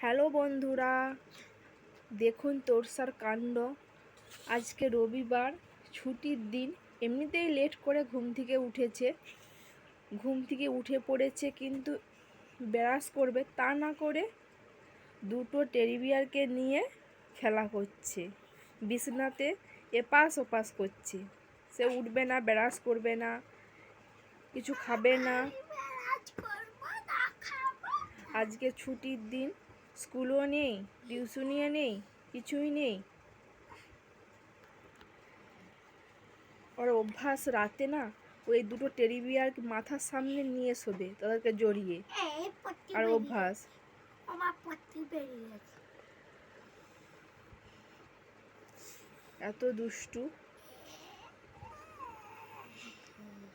Hello বন্ধুরা, দেখুন তোরসার কাণ্ড। আজকে রবিবার, ছুটির দিন, এমনিতেই লেট করে ঘুম থেকে উঠেছে। ঘুম থেকে উঠে পড়েছে কিন্তু ব্রাশ করবে, তা না করে দুটো টেরিবিয়ারকে নিয়ে খেলা করছে। বিছনাতে এপাশ ওপাশ করছে। সে উঠবে না, ব্রাশ করবে না, কিছু খাবে না। আজকে ছুটির দিন স্কুলও নেই টিউশনিও নেই কিছুই নেই। ওর অভ্যাস রাতে না ওই দুটো টেরিবিয়ার মাথার সামনে নিয়ে শোবে তাদেরকে জড়িয়ে। আর অভ্যাস। এত দুষ্টু।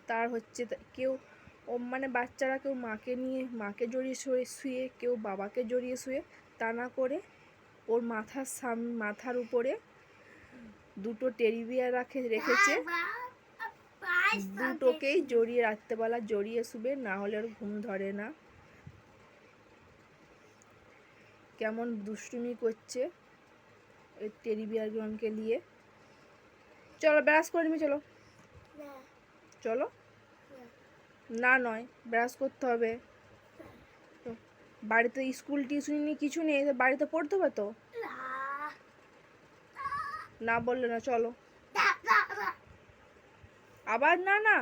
তার হচ্ছে কেউ ও মানে বাচ্চারা কেউ মাকে নিয়ে মাকে জড়িয়ে শুয়ে শুয়ে কেউ বাবাকে জড়িয়ে শুয়ে তা না করে ওর মাথার সাম মাথার উপরে দুটো টেরিবিয়ার রাখে রেখেছে। দুটোকেই জড়িয়ে রাত্রেবেলা জড়িয়ে শুবে না হলে ওর ঘুম ধরে না। কেমন দুষ্টুমি করছে ওই টেরি বিয়ারগুলোকে নিয়ে। চলো ব্রাশ করে নিবি চলো। চলো। না নয় ব্রাশ করতে হবে। বাড়িতে স্কুল টিউশন নিয়ে কিছু নেই বাড়িতে পড়তে হবে তো? না বললে না চলো। আবার না না।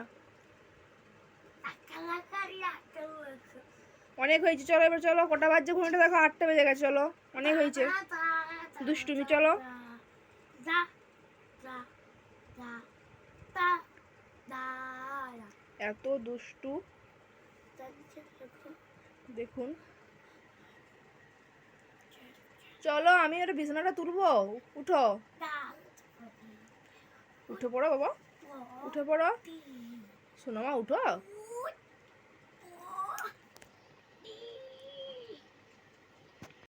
অনেক হয়েছে চলো এবার চলো কটা বাজছে ঘুমিটা দেখো আটটা বেজে গেছে চলো। অনেক হয়েছে। দুষ্টুমি, চলো। এত দুষ্টু। দেখুন। চলো, আমি ওটা বিছানাটা তুলবো। উঠো। উঠে পড়ো বাবা। উঠে পড়ো। শোনো মা, উঠো।